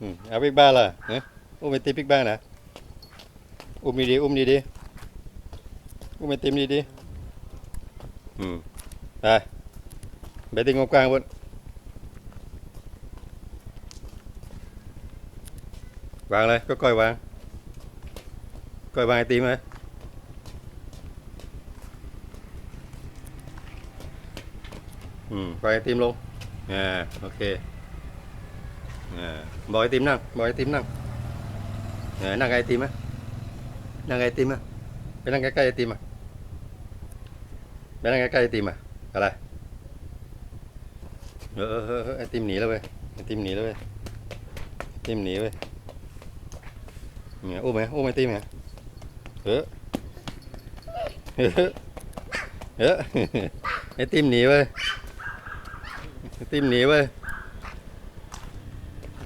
อืมเอาปิ๊กบ้านล่ะเนอะอุ้มไอติมปิ๊กบ้านนะอุ้มดีๆอุ้มดีๆอุ้มไอติมดีๆอืมไปไปติงกว้างบนวางเลยก็ก้อยวางก้อยวางไอติมไหมอืมวางไอติมลงอ่าโอเค อ่าบอกไอติมนั่งบอกไอติมนั่งเออนั่งกับไอติมไหมนั่งกับไอติมไหมไปนั่งใกล้ๆไอติม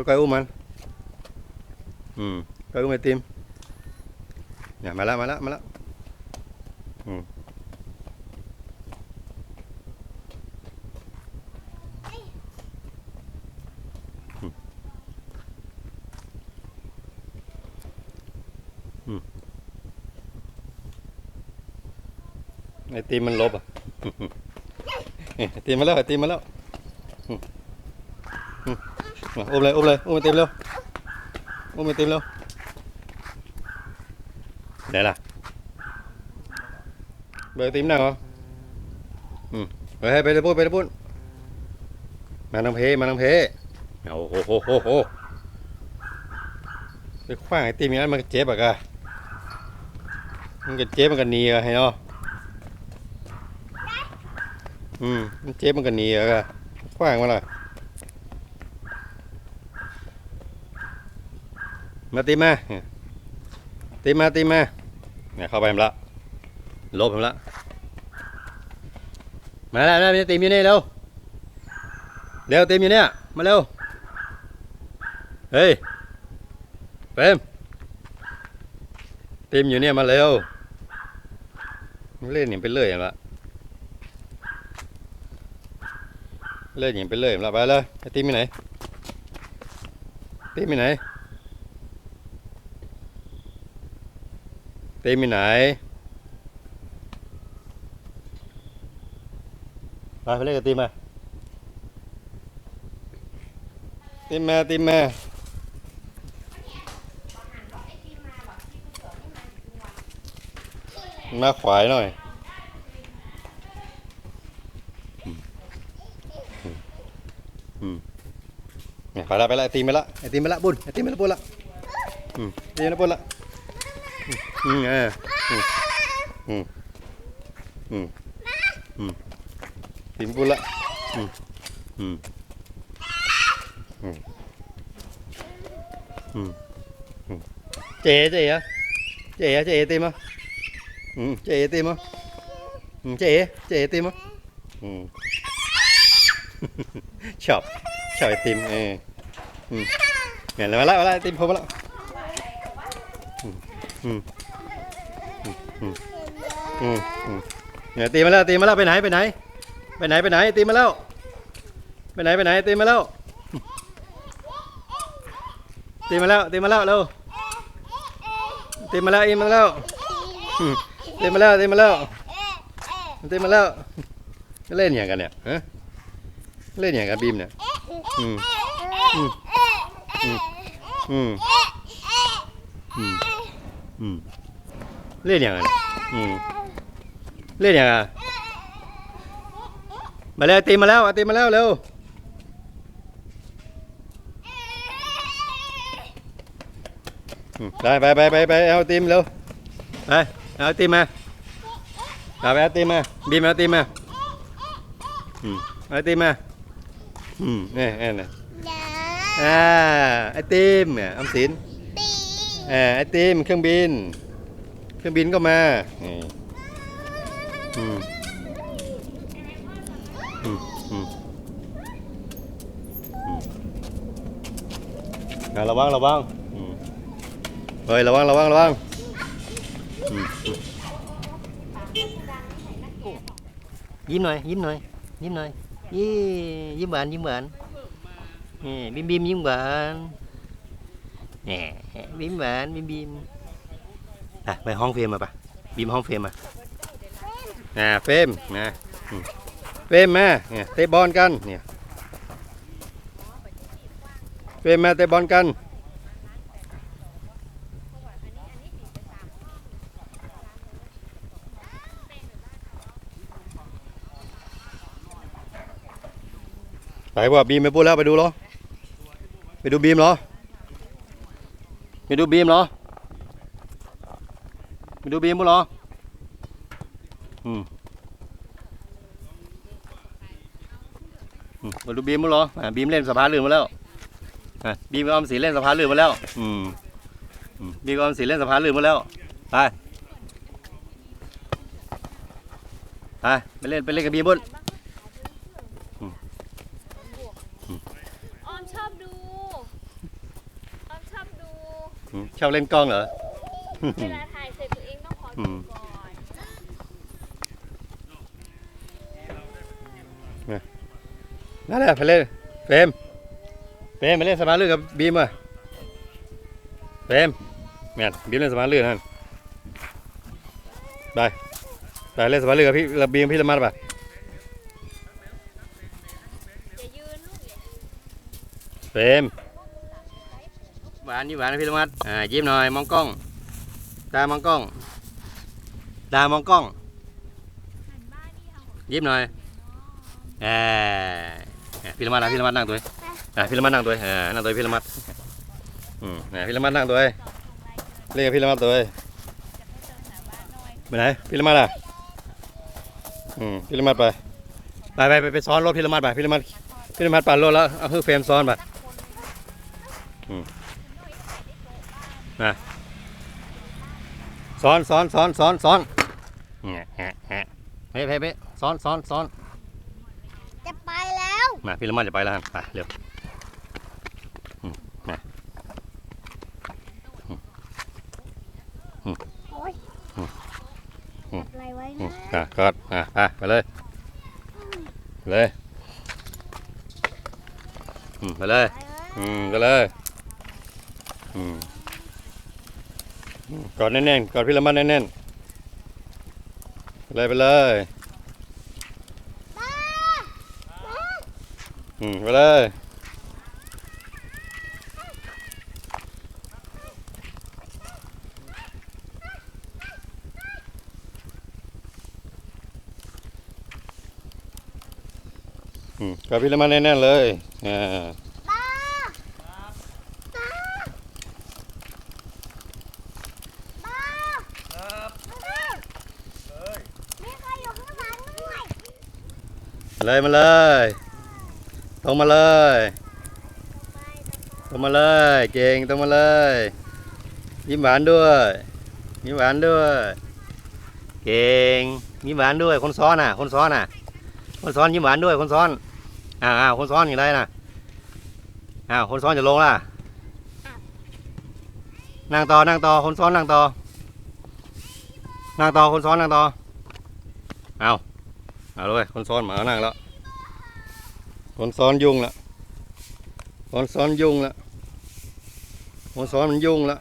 อกไอติมบอกไหมติมมาไอติมมาเนี่ยอืมติมออกมาอืมติมออกมาติมมามานี่แล้วมานี่แล้วติมออกมาให้แล้ว มาอุ้มเลยอุ้มเลยอุ้มไปเต็มเร็วอุ้มไปเต็มเร็วไหนล่ะเบอร์ติมหนั่งเหรออืมไปให้ไปเลยปุ้นไปเลยปุ้นมาน้ำเพมาน้ำเพโอ้โหโหโหโหไปคว้างไอ้ติมอย่างนั้นมันก็เจ็บอะกะมันก็เจ็บมันก็หนีอะให้เนาะอืมมันเจ็บมันก็หนีอะกะคว้างมาละ มาตีมาตีมาตีมาเนี่ยเข้าไปมันละลบมันละมาแล้วนะมีตีมอยู่นี่เร็วเร็วตีมอยู่เนี่ยมาเร็วเฮ้ยเฟรมตีมอยู่เนี่ยมาเร็วเล่นอย่างไปเรื่อยละเล่นอย่างไปเรื่อยละไปเลยตีมไปไหนตีมไปไหน เต็มไปไหนไปไปเล่นกับตีมมาตีมมาตีมมามาขวายหน่อยเนี่ยไปละไปละไอตีมไปละไอตีมไปละบุญไอตีมไปละบุญละไอตีมไปละบุญละ อืมเอออืมอืมอืมอืมติมบุละอืมอืมอืมอืมอืมเจ๊เจ๊อะเจ๊อะเจ๊ติมอะอืมเจ๊ติมอะอืมเจ๊เจ๊ติมอะอืมชอบชอบไอติมเอออืมเห็นี่ยมาละมาละไอติมพอมาละอืมอืม อืมอืมเนี่ยตีมาแล้วตีมาแล้วไปไหนไปไหน ไปไหนไปไหนตีมาแล้ว ไปไหนไปไหนตีมาแล้ว ตีมาแล้วตีมาแล้วเร็วตีมาแล้วอีมาแล้วตีมาแล้วตีมาแล้วตีมาแล้วเล่นอย่างกันเนี่ยฮะเล่นอย่างกับบีมเนี่ยอืมอืมอืมอืมอืม เล่นอย่างกันอืมเล่นอย่างอะมาเลยตีมาแล้วตีมาแล้วเร็วอืมไปไปไปไปไปเอาตีมเร็วไปเอาตีมมาเอาไปเอาตีมมาบีมเอาตีมมาอืมเอาไอติมมาอืมเนี่ยเนี่ยเนี่ยอย่าอ่าไอติมเนี่ยออมสินตีอ่าไอติมเครื่องบิน เครื่องบินก็มานี่อืมอืมอืมอืมอ่าระวังระวังเฮ้ยระวังระวังระวังยิ้มหน่อยยิ้มหน่อยยิ้มหน่อยยี่ยิ้มหวานยิ้มหวานนี่บิมบิมยิ้มหวานนี่บิมหวานบิมบิม อะไปห้องเฟรมมาปะบิมห้องเฟรมมาอ่าเฟรมนะเฟรมมาเนี่ยเตะบอลกันเนี่ยเฟรมมาเตะบอลกันไปว่าบีมไปพูดแล้วไปดูเหรอ ไปดูบีมเหรอ ไปดูบีมเหรอ ดูบีมพูดเหรออืมอืมไปดูบีมพูดเหรออะบีมเล่นสะพานลื่นมาแล้วอะบีมกับออมสีเล่นสะพานลื่นมาแล้ว อืมอืมบีมกับออมสีเล่นสะพานลื่นมาแล้ว ไป ไปไปเล่นไปเล่นกับบีมบุญออมชอบดู ออมชอบดูอืมชอบเล่นกล้องเหรอ อืมนั่นแหละไปเล่นเฟรมเฟรมไปเล่นสมาร์ทลื่นกับบีมอะเฟรมแม่นบีมเล่นสมาร์ทลื่นนั่นไปไปเล่นสมาร์ทลื่นกับพี่กับบีมพี่ละมัดไปอย่าเฟรมหวานยิ้มหวานนะพี่ละมัดอ่ายิ้มหน่อยมองกล้องตามองกล้อง ตามองกล้องยิ้มหน่อยอ่าอะพี่ละมัดนะพี่ละมัดนั่งตัวอะพี่ละมัดนั่งตัวอ่านั่งตัวพี่ละมัดอืมอะพี่ละมัดนั่งตัวเรียกพี่ละมัดตัวไปไหนพี่ละมัดอะอืมพี่ละมัดไปไปไปไปซ้อนรถพี่ละมัดไปพี่ละมัดพี่ละมัดปั่นรถแล้วเอาเพื่อเฟรมซ้อนไปอืมนะซ้อนซ้อนซ้อนซ้อนซ้อน แงะแงะแงะเฮ้ยเฮ้ยเฮ้ยซ้อนซ้อนซ้อนจะไปแล้วมาพี่ละมัดจะไปแล้วฮะไปเร็วอืมมาโอ้ยอืมอืมจับอะไรไว้อืนะมอะกอดอะไปไปเลยไปเลยอืมไปเลยไปเลยอืมไปเลยอืมอืมกอดแน่นๆกอดพี่ละมันแน่นๆไป เลยไปเลยอืมไปเลยอืมกอดพี่ละมันแน่นๆเลยอ่าบ้ามีใครอยู่ข้างหลังด้วย เลยมาเลยตรงมาเลยตรงมาเลยเก่งตรงมาเลย ยิ้มหวานด้วยยิ้มหวานด้วย เก่งยิ้มหวานด้วย คนซ้อนน่ะ คนซ้อนน่ะ คนซ้อนยิ้มหวานด้วย คนซ้อนอ้าวอ้าวคนซ้อนอย่างไรน่ะอ้าวคนซ้อนจะลงล่ะนั่งต่อนั่งต่อคนซ้อนนั่งต่อนั่งต่อคนซ้อนนั่งต่อเอา เอาเลยคนซ้อนหมานั่งแล้วคนซ้อนยุ่งละคนซ้อนยุ่งละคนซ้อนมันยุ่งละ